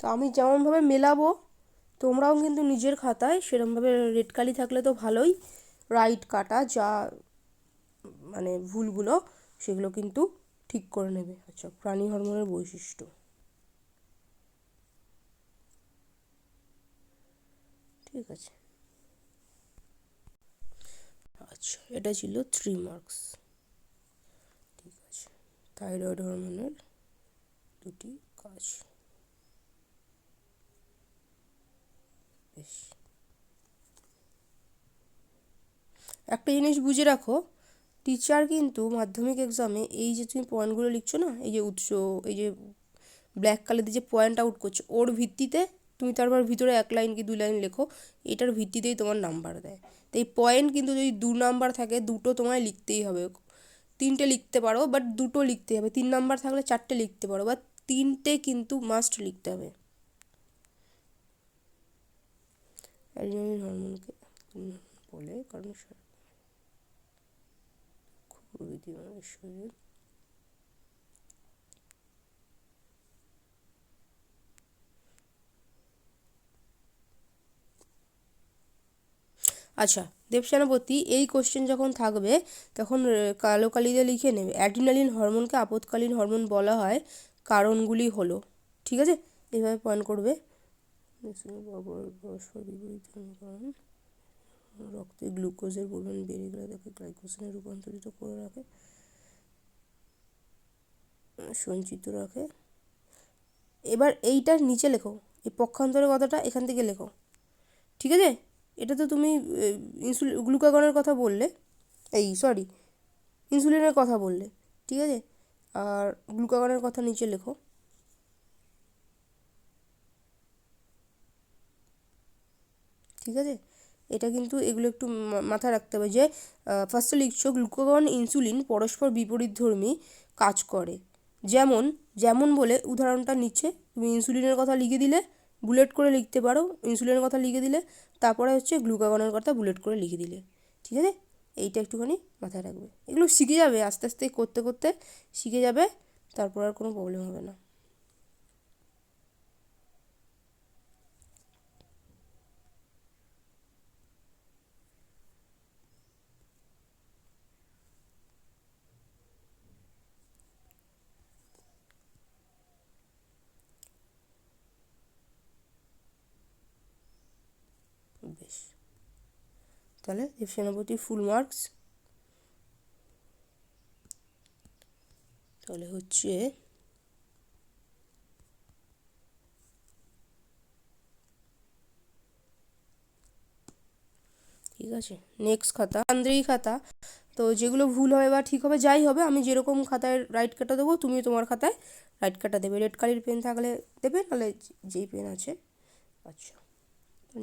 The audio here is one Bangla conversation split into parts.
তো আমি যেমনভাবে মেলাবো, তোমরাও কিন্তু নিজের খাতায় সেরমভাবে রেড কালি থাকলে তো ভালোই। রাইট কাটা যা মানে ভুলগুলো, সেগুলো কিন্তু ঠিক করে নেবে। আচ্ছা প্রাণী হরমোনের বৈশিষ্ট্য। ঠিক আছে। আচ্ছা এটা ছিল থ্রি মার্কস ঠিক আছে থাইরয়েড হরমোনের দুটি কাজ। বেশ। একটা জিনিস বুঝে রাখো টিচার কিন্তু মাধ্যমিক এক্সামে এই যে তুমি পয়েন্টগুলো লিখছো না, এই যে উৎস, এই যে ব্ল্যাক কালার দিয়ে যে পয়েন্ট আউট করছ, ওর ভিত্তিতে তুমি তারপর ভিতরে এক লাইন কি দুই লাইন লেখো, এটার ভিত্তিতেই তোমার নাম্বার দেয়। তো এই পয়েন্ট কিন্তু যদি দু নাম্বার থাকে, দুটো তোমায় লিখতেই হবে। তিনটে লিখতে পারো বাট দুটো লিখতে হবে। তিন নাম্বার থাকলে চারটে লিখতে পারো বা তিনটে কিন্তু মাস্ট লিখতে হবে। অ্যাড্রিনালিন হরমোনকে বলে, কারণ প্রভৃতি আমাদের আচ্ছা দেবসেনাপতি এই কোশ্চেন যখন থাকবে, তখন কালো কালিতে লিখে নেবে, অ্যাড্রিনালিন হরমোনকে আপদকালীন হরমোন বলা হয়, কারণগুলি হলো, ঠিক আছে? এভাবে পয়েন্ট করবে। কারণ রক্তে গ্লুকোজের পরিমাণ বেড়ে গেলে তাকে গ্লাইকোজেনে রূপান্তরিত করে রাখে। সঞ্চিত রাখে। এবার এইটার নিচে লেখো, এই পক্ষান্তরের কথাটা এখান থেকে লেখো। ঠিক আছে? এটা তো তুমি ইনসুলিন গ্লুকাগনের কথা বললে। এই, সরি, ইনসুলিনের কথা বললে। ঠিক আছে? আর গ্লুকাগনের কথা নিচে লেখো। ঠিক আছে? এটা কিন্তু এগুলো একটু মাথায় রাখতে হবে যে ফার্স্টে লিখছো গ্লুকাগন ইনসুলিন পরস্পর বিপরীতধর্মী কাজ করে। যেমন যেমন বলে উদাহরণটা নিচ্ছে, তুমি ইনসুলিনের কথা লিখে দিলে বুলেট করে লিখতে পারো ইনসুলিনের কথা লিখে দিলে, তারপরে হচ্ছে গ্লুকাগনের কথা বুলেট করে লিখে দিলে। ঠিক আছে? এইটা একটুখানি মাথায় রাখবে। এগুলো শিখে যাবে, আস্তে আস্তে, করতে করতে শিখে যাবে, তারপর আর কোনো প্রবলেম হবে না বেশ তাহলে দেব সেনাপতি ফুল মার্কস তাহলে হচ্ছে ঠিক আছে নেক্সট খাতা আন্দ্রেই খাতা। তো যেগুলো ভুল হবে বা ঠিক হবে, যাই হবে, আমি যেরকম খাতায় রাইট কাটা দেবো তুমি তোমার খাতায় রাইট কাটা দেবে। রেড কালির পেন থাকলে দেবে, নাহলে যেই পেন আছে। আচ্ছা।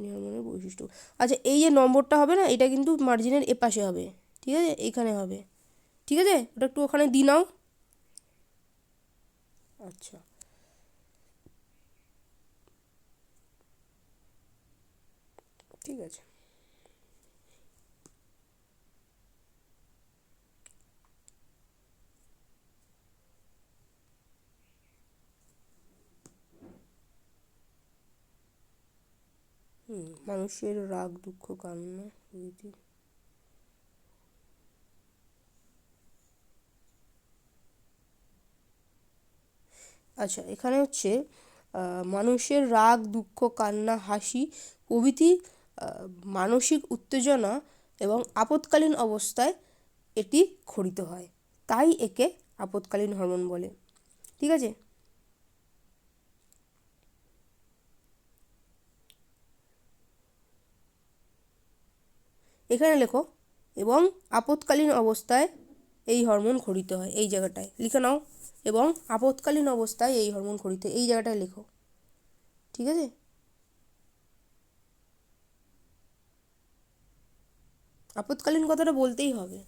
নিয়মনের বৈশিষ্ট্য। আচ্ছা এই যে নম্বরটা হবে না, এটা কিন্তু মার্জিনের এপাশে হবে। ঠিক আছে? এখানে হবে। ঠিক আছে? ওটা একটু ওখানে দি নাও। আচ্ছা। ঠিক আছে হুম মানুষের রাগ, দুঃখ কান্না প্রভৃতি আচ্ছা এখানে হচ্ছে মানুষের রাগ, দুঃখ, কান্না, হাসি প্রভৃতি মানসিক উত্তেজনা এবং আপৎকালীন অবস্থায় এটি ক্ষরিত হয়। তাই একে আপৎকালীন হরমোন বলে। ঠিক আছে? এখানে লেখো, এবং আপৎকালীন অবস্থায় এই হরমোন খরিত হয়। এই জায়গাটায় লিখে নাও, এবং আপৎকালীন অবস্থায় এই হরমোন খরিত এই জায়গাটায় লেখো। ঠিক আছে? আপৎকালীন কথাটা বলতেই হবে।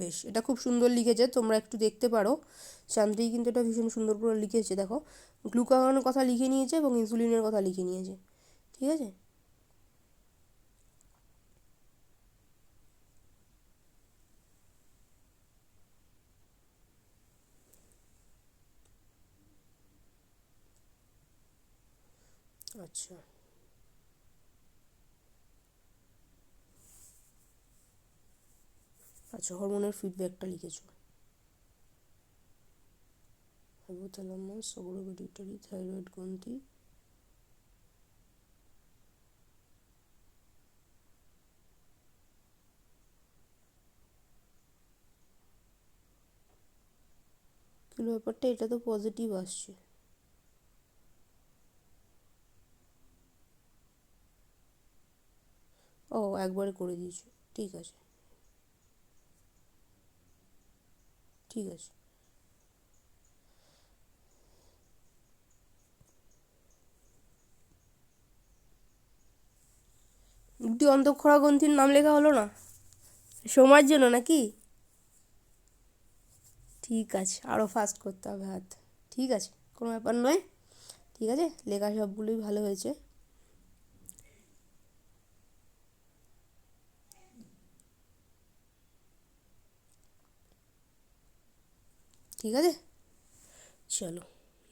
বেশ, এটা খুব সুন্দর লিখেছে, তোমরা একটু দেখতে পারো। শান্তি কিন্তু এটা ভীষণ সুন্দর করে লিখেছে, দেখো। গ্লুকাগনের কথা লিখে নিয়েছে এবং ইনসুলিনের কথা লিখে নিয়েছে, ঠিক আছে? আচ্ছা। আচ্ছা হরমোনের ফিডব্যাকটা লিখেছো। হাইপোথ্যালামাস অগ্রপিটুইটারি থাইরয়েড গ্রন্থি। কিন্তু ব্যাপারটা? এটা তো পজিটিভ আসছে। ও, একবারে করে দিয়েছ। ঠিক আছে। ঠিক আছে। দুটি অন্তঃক্ষরা গ্রন্থির নাম লেখা হলো না? সময়ের জন্য নাকি? ঠিক আছে আরও ফাস্ট করতে হবে হাত। ঠিক আছে, কোনো ব্যাপার নয়। ঠিক আছে, লেখা সবগুলোই ভালো হয়েছে। ঠিক আছে? চলো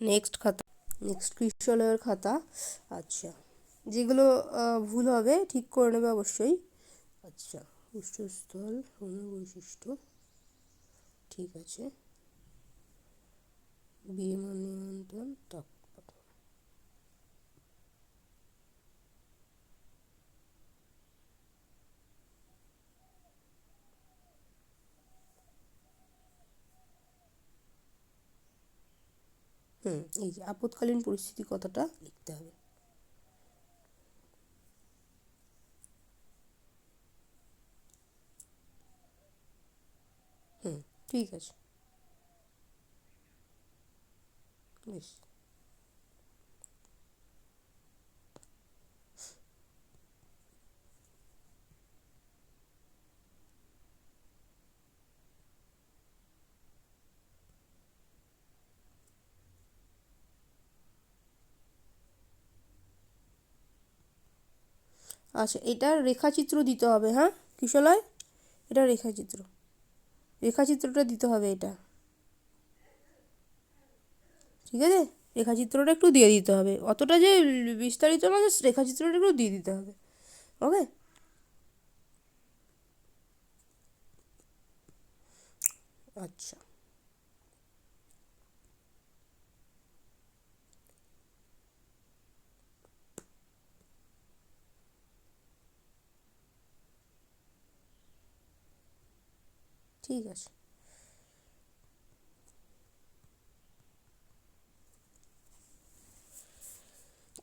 নেক্সট খাতা নেক্সট কৃষ্ণলয়ের খাতা। আচ্ছা যেগুলো ভুল হবে, ঠিক করে নেবে অবশ্যই। আচ্ছা উষ্ঠস্থল বৈশিষ্ট্য, ঠিক আছে। বিমান নিয়ন্ত্রণ হুম এই যে আপদকালীন পরিস্থিতি কথাটা লিখতে হবে। হুম ঠিক আছে। বেশ। আচ্ছা এটার রেখাচিত্র দিতে হবে হ্যাঁ? কিশলয়, এটা রেখাচিত্র। রেখাচিত্রটা দিতে হবে এটা। ঠিক আছে? রেখাচিত্রটা একটু দিয়ে দিতে হবে। অতটা যে বিস্তারিত না রেখাচিত্রটা একটু দিয়ে দিতে হবে। ওকে? আচ্ছা। ঠিক আছে।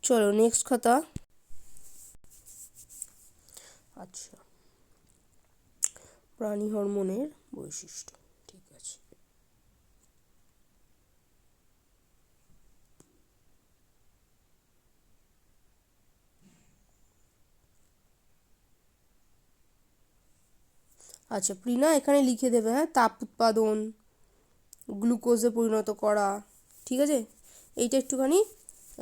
চলো নেক্সট কথা। আচ্ছা। প্রাণী হরমোনের বৈশিষ্ট্য ঠিক আছে। আচ্ছা প্রিনা এখানে লিখে দেবে হ্যাঁ? তাপ উৎপাদন, গ্লুকোজে পরিণত করা, ঠিক আছে? এইটা একটুখানি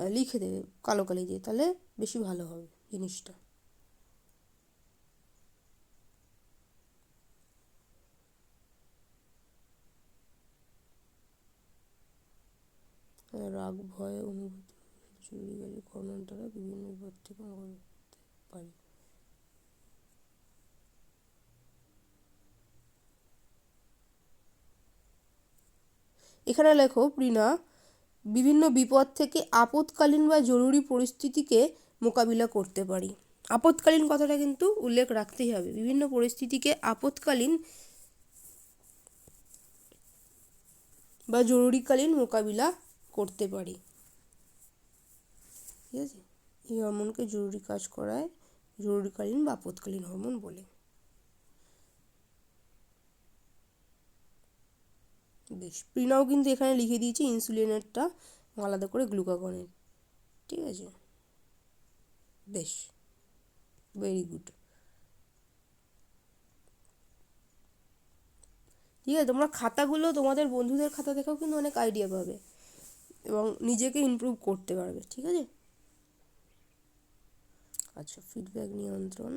লিখে দেবে কালো কালি দিয়ে, তাহলে বেশি ভালো হবে জিনিসটা। রাগ, ভয়, অনুভূতি কর্মের দ্বারা বিভিন্ন থেকে পারি। এখানে লেখো, প্রিনা, বিভিন্ন বিপদ থেকে আপৎকালীন বা জরুরি পরিস্থিতিকে মোকাবিলা করতে পারি। আপৎকালীন কথাটা কিন্তু উল্লেখ রাখতেই হবে। বিভিন্ন পরিস্থিতিকে আপৎকালীন বা জরুরিকালীন মোকাবিলা করতে পারি। ঠিক আছে? এই হরমোনকে জরুরি কাজ করায়, জরুরিকালীন বা আপৎকালীন হরমোন বলে। বেশ প্রিনাও কিন্তু এখানে লিখে দিয়েছি ইনসুলিনেরটা আলাদা করে গ্লুকাগনের। ঠিক আছে? বেশ ভেরি গুড ঠিক আছে, তোমরা খাতাগুলো তোমাদের বন্ধুদের খাতা দেখেও কিন্তু অনেক আইডিয়া পাবে এবং নিজেকে ইমপ্রুভ করতে পারবে, ঠিক আছে? আচ্ছা ফিডব্যাক নিয়ন্ত্রণ।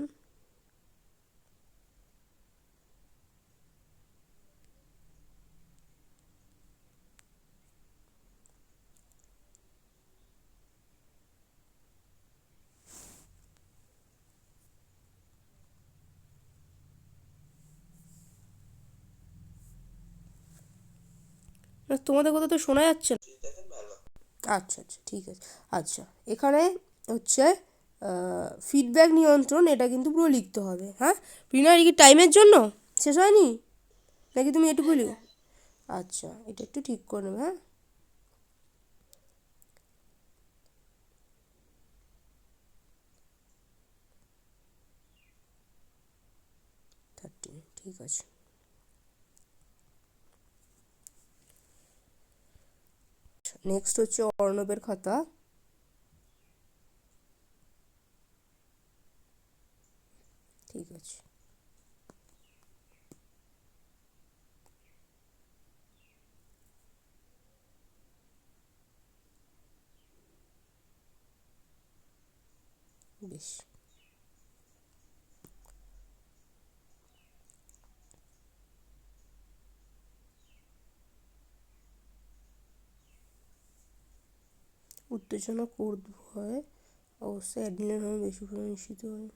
না, তোমাদের কথা তো শোনা যাচ্ছে না। আচ্ছা আচ্ছা ঠিক আছে। আচ্ছা এখানে হচ্ছে ফিডব্যাক নিয়ন্ত্রণ এটা কিন্তু পুরো লিখতে হবে হ্যাঁ? রিনা এটা কি টাইমের জন্য? শেষ হয়নি? নাকি তুমি এটুকু লিখো আচ্ছা এটা একটু ঠিক করে নেবে হ্যাঁ? থার্টি ঠিক আছে। নেক্সট হচ্ছে অর্ণবের খাতা। ঠিক আছে। বেশ। উত্তেজনা ক্রোধ হয় অবশ্যই অ্যাড্রিনালিন হরমোন বেশি পরিমাণে নিঃসৃত হয়।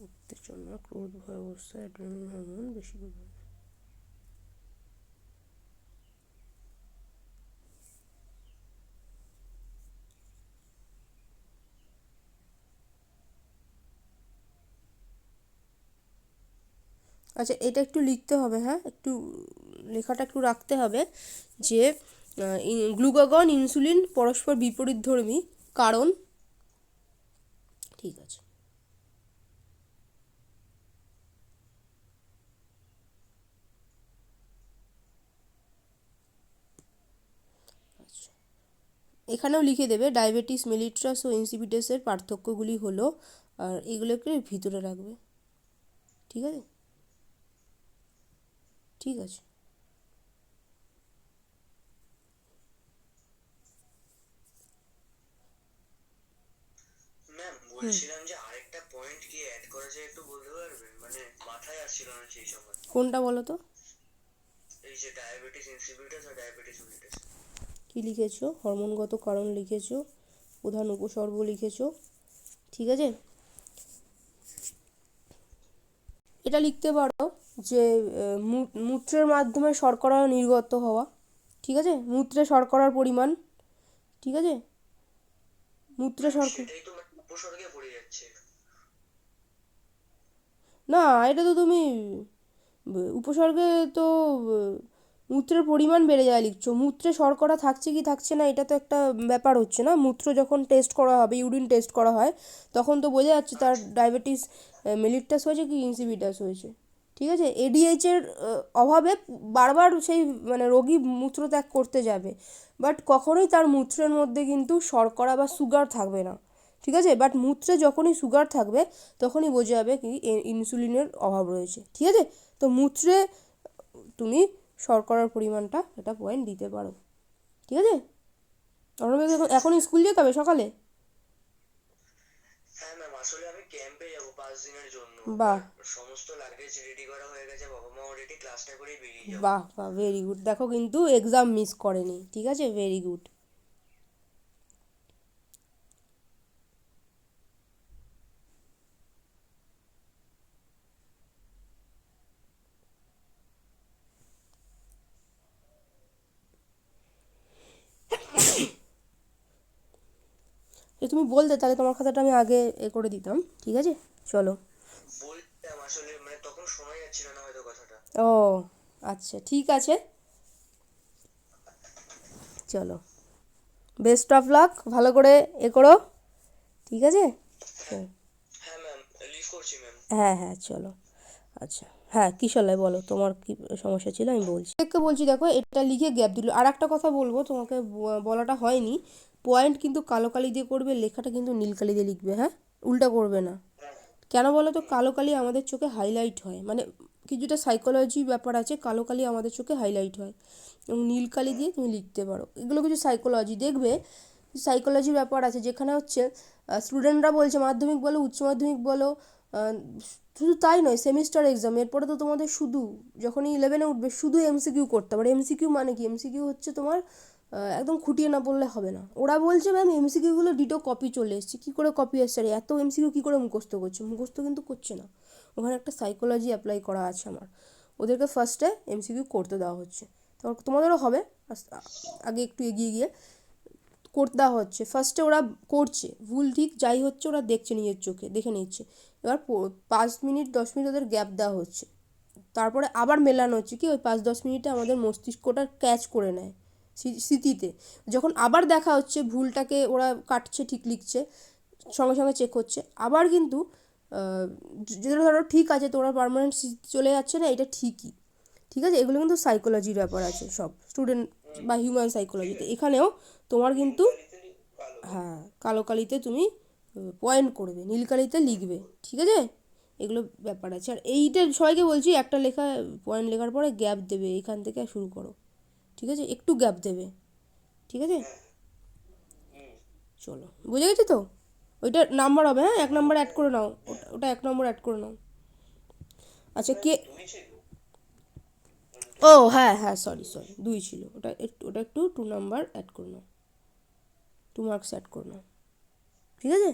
উত্তেজনা, ক্রোধ ভয়, অবস্থায় অ্যাড্রিনালিন হরমোন বেশি পরিমাণে আচ্ছা এটা একটু লিখতে হবে হ্যাঁ? একটু লেখাটা একটু রাখতে হবে যে গ্লুকাগন ইনসুলিন পরস্পর বিপরীতধর্মী কারণ ঠিক আছে। আচ্ছা। এখানেও লিখে দেবে, ডায়াবেটিস, মেলিট্রাস ও ইনসিপিটাসের পার্থক্যগুলি হলো, আর এগুলোকে ভিতরে রাখবে। ঠিক আছে? ঠিক আছে। ম্যাম বলছিলাম যে আরেকটা পয়েন্ট কি অ্যাড করা যায় একটু বলতে পারবেন? মানে মাথায় আসছিল না সেই সময় কোনটা বলো তো? এই যে ডায়াবেটিস ইনসিপিটাস আর ডায়াবেটিস কি লিখেছো? হরমোনগত কারণ লিখেছো প্রধান উপসর্গ লিখেছো ঠিক আছে? এটা লিখতে পারো। যে মূত্রের মাধ্যমে শর্করা নির্গত হওয়া ঠিক আছে? মূত্রে শর্করার পরিমাণ ঠিক আছে? মূত্রে শর্করা মানে না এটা তো তুমি উপসর্গে তো মূত্রের পরিমাণ বেড়ে যায় লিখছো। মূত্রে শর্করা থাকছে কি থাকছে না এটা তো একটা ব্যাপার হচ্ছে না? মূত্র যখন টেস্ট করা হবে ইউরিন টেস্ট করা হয় তখন তো বোঝা যাচ্ছে তার ডায়াবেটিস মেলিটাস হয়েছে কি ইনসিপিটাস হয়েছে। ঠিক আছে? এডিএইচের অভাবে বারবার সেই মানে রোগী মূত্র ত্যাগ করতে যাবে। বাট কখনোই তার মূত্রের মধ্যে কিন্তু শর্করা বা সুগার থাকবে না। ঠিক আছে? বাট মূত্রে যখনই সুগার থাকবে, তখনই বোঝা যাবে কি ইনসুলিনের অভাব রয়েছে। ঠিক আছে? তো মূত্রে, তুমি শর্করার পরিমাণটা এটা পয়েন্ট দিতে পারো। ঠিক আছে? এখন স্কুল যেতে হবে সকালে? হ্যাঁ ম্যাম, আসলে আমি ক্যাম্পে দিনের জন্য। বাহ। সমস্ত লাগেজ রেডি করা হয়ে গেছে বাবা মা অলরেডি ক্লাসটা করেই বেরিয়ে যাব। বাহ বাহ ভেরি গুড দেখো কিন্তু এক্সাম মিস করেনি ঠিক আছে? ভেরি গুড তুমি বলতে তাহলে তোমার খাতাটা আমি আগে এ করে দিতাম ঠিক আছে? চলো। বলতাম আসলে মানে তখন শোনা যাচ্ছিল না হয়তো কথাটা। ও আচ্ছা ঠিক আছে। চলো। বেস্ট অফ লাক ভালো করে এ করো। ঠিক আছে। হ্যাঁ। ম্যাম লিভ করছি ম্যাম হ্যাঁ হ্যাঁ চলো। আচ্ছা হ্যাঁ কিশোরলাই বলো তোমার কি সমস্যা ছিল? আমি বলছি। দেখে বলছি দেখো এটা লিখে গ্যাপ দিল। আর একটা কথা বলব তোমাকে বলাটা হয়নি। পয়েন্ট কিন্তু কালো কালি দিয়ে করবে লেখাটা কিন্তু নীল কালি দিয়ে লিখবে হ্যাঁ? উল্টা করবে না। কেন বলো তো? কালো কালি আমাদের চোখে হাইলাইট হয়। মানে কিছুটা সাইকোলজি ব্যাপার আছে, কালো কালি আমাদের চোখে হাইলাইট হয়। এবং নীল কালি দিয়ে তুমি লিখতে পারো। এগুলো কিছু সাইকোলজি দেখবে। সাইকোলজি ব্যাপার আছে, যেখানে হচ্ছে স্টুডেন্টরা বলছে, মাধ্যমিক বলো, উচ্চ মাধ্যমিক বলো শুধু তাই নয় সেমিস্টার এক্সাম এরপরে তো তোমাদের শুধু, যখনই ইলেভেনে উঠবে, শুধু এমসিকিউ করতে পারে এমসিকিউ মানে কি? এমসিকিউ হচ্ছে তোমার একদম খুঁটিয়ে না বললে হবে না। ওরা বলছে, ম্যাম এমসিকিউগুলো ডিটো কপি চলে এসছে। কী করে কপি এসছে আরে, এত এমসিকিউ কী করে মুখস্থ করছে? মুখস্থ কিন্তু করছে না। ওখানে একটা সাইকোলজি অ্যাপ্লাই করা আছে আমার। ওদেরকে ফার্স্টে এমসিকিউ করতে দেওয়া হচ্ছে। তোমাদেরও হবে। আগে একটু এগিয়ে গিয়ে করতে দেওয়া হচ্ছে। ফার্স্টে ওরা করছে। ভুল ঠিক যাই হচ্ছে, ওরা দেখছে নিজের চোখে, দেখে নিচ্ছে। এবার পাঁচ মিনিট, দশ মিনিট ওদের গ্যাপ দেওয়া হচ্ছে। তারপরে আবার মেলানো হচ্ছে। কি ওই পাঁচ, দশ মিনিটে আমাদের মস্তিষ্কটা ক্যাচ করে নেয়। স্মৃতিতে। যখন আবার দেখা হচ্ছে, ভুলটাকে ওরা কাটছে, ঠিক লিখছে, সঙ্গে সঙ্গে চেক হচ্ছে, আবার কিন্তু যেটা ধরো ঠিক আছে, তোরা পারমানেন্ট চলে যাচ্ছে না, এটা ঠিকই। ঠিক আছে? এগুলো কিন্তু সাইকোলজির ব্যাপার আছে সব। স্টুডেন্ট বা হিউম্যান সাইকোলজিতে এখানেও তোমার কিন্তু হ্যাঁ কালো কালিতে তুমি পয়েন্ট করবে নীলকালিতে লিখবে। ঠিক আছে? এগুলো ব্যাপার আছে। আর এইটা সবাইকে বলছি, একটা লেখা পয়েন্ট লেখার পরে গ্যাপ দেবে, এখান থেকে শুরু করো। ঠিক আছে? একটু গ্যাপ দেবে। ঠিক আছে? চলো। বুঝে গেছো তো? ওইটা নাম্বার হবে হ্যাঁ? এক নাম্বার অ্যাড করে নাও। ওটা ওটা এক নম্বর অ্যাড করে নাও। আচ্ছা কে ও হ্যাঁ হ্যাঁ সরি সরি দুই ছিল। ওটা একটু ওটা একটু টু নাম্বার অ্যাড করে নাও। টু মার্কস অ্যাড করে নাও। ঠিক আছে?